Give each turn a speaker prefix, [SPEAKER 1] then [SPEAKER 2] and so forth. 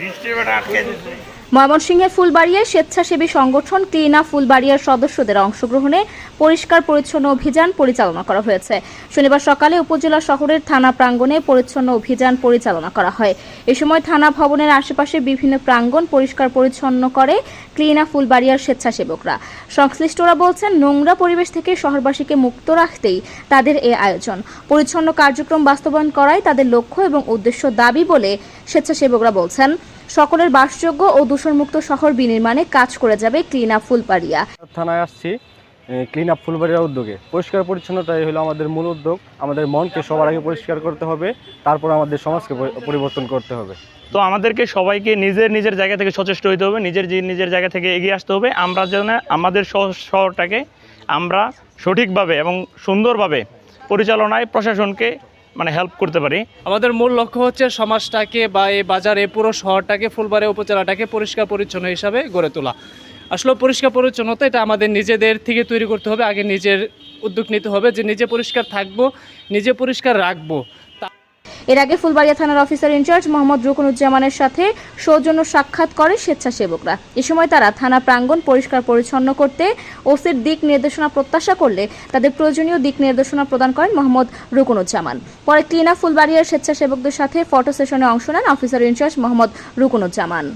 [SPEAKER 1] বৃষ্টি বেটা আটকে দিচ্ছে ময়মনসিংহের ফুলবাড়িয়ায় স্বেচ্ছাসেবী সংগঠন ক্লিনা ফুলবাড়িয়ার সদস্যদের অংশগ্রহণে পরিষ্কার পরিচ্ছন্ন অভিযান পরিচালনা করা হয়েছে। শনিবার সকালে উপজেলা শহরের থানা প্রাঙ্গণে পরিচ্ছন্ন অভিযান পরিচালনা করা হয়। এ সময় থানা ভবনের আশেপাশে বিভিন্ন প্রাঙ্গণ পরিষ্কার পরিচ্ছন্ন করে ক্লিনা ফুলবাড়িয়ার স্বেচ্ছাসেবকরা। সংশ্লিষ্টরা বলছেন, নোংরা পরিবেশ থেকে শহরবাসীকে মুক্ত রাখতেই তাদের এ আয়োজন। পরিচ্ছন্ন কার্যক্রম বাস্তবায়ন করাই তাদের লক্ষ্য এবং উদ্দেশ্য দাবি বলে স্বেচ্ছাসেবকরা বলছেন। সকলের বাসযোগ্য ও দূষণমুক্ত শহর বিনির্মাণে কাজ করে যাবে ক্লিন আপ ফুলপাড়িয়া
[SPEAKER 2] থানায় আসছি ক্লিন আপ ফুলবাড়ির উদ্যোগে। পরিষ্কার পরিচ্ছন্নতাই হলো আমাদের মূল উদ্যোগ। আমাদের মনকে সবার আগে পরিষ্কার করতে হবে তারপর আমাদের সমাজকে পরিবর্তন করতে হবে।
[SPEAKER 3] তো আমাদেরকে সবাইকে নিজের নিজের জায়গা থেকে সচেষ্ট হতে হবে নিজের যে- নিজের জায়গা থেকে এগিয়ে আসতে হবে। আমরা যেন আমাদের শহরটাকে আমরা সঠিকভাবে এবং সুন্দরভাবে পরিচালনায় প্রশাসনকে মানে হেল্প করতে পারি।
[SPEAKER 4] আমাদের মূল লক্ষ্য হচ্ছে সমাজটাকে বা এই বাজারে, পুরো শহরটাকে, ফুলবাড়ি উপজেলাটাকে পরিষ্কার পরিচ্ছন্ন হিসাবে গড়ে তোলা। আসলে পরিষ্কার পরিচ্ছন্নতা এটা আমাদের নিজেদের থেকে তৈরি করতে হবে, আগে নিজের উদ্যোগ নিতে হবে যে নিজে পরিষ্কার থাকব, নিজে পরিষ্কার রাখব।
[SPEAKER 1] এর আগে ফুলবাড়িয়া থানার অফিসার ইনচার্জ মোহাম্মদ রুকনুজ্জামানের সাথে সৌজন্য সাক্ষাৎ করে স্বেচ্ছাসেবকরা। এ সময় তারা থানা প্রাঙ্গণ পরিষ্কার পরিচ্ছন্ন করতে ওসির দিক নির্দেশনা প্রত্যাশা করলে তাদের প্রয়োজনীয় দিক নির্দেশনা প্রদান করেন মোহাম্মদ রুকনুজ্জামান। পরে ক্লিনা ফুলবাড়িয়ার স্বেচ্ছাসেবকদের সাথে ফটো সেশনে অংশ নেন অফিসার ইনচার্জ মোহাম্মদ রুকনুজ্জামান।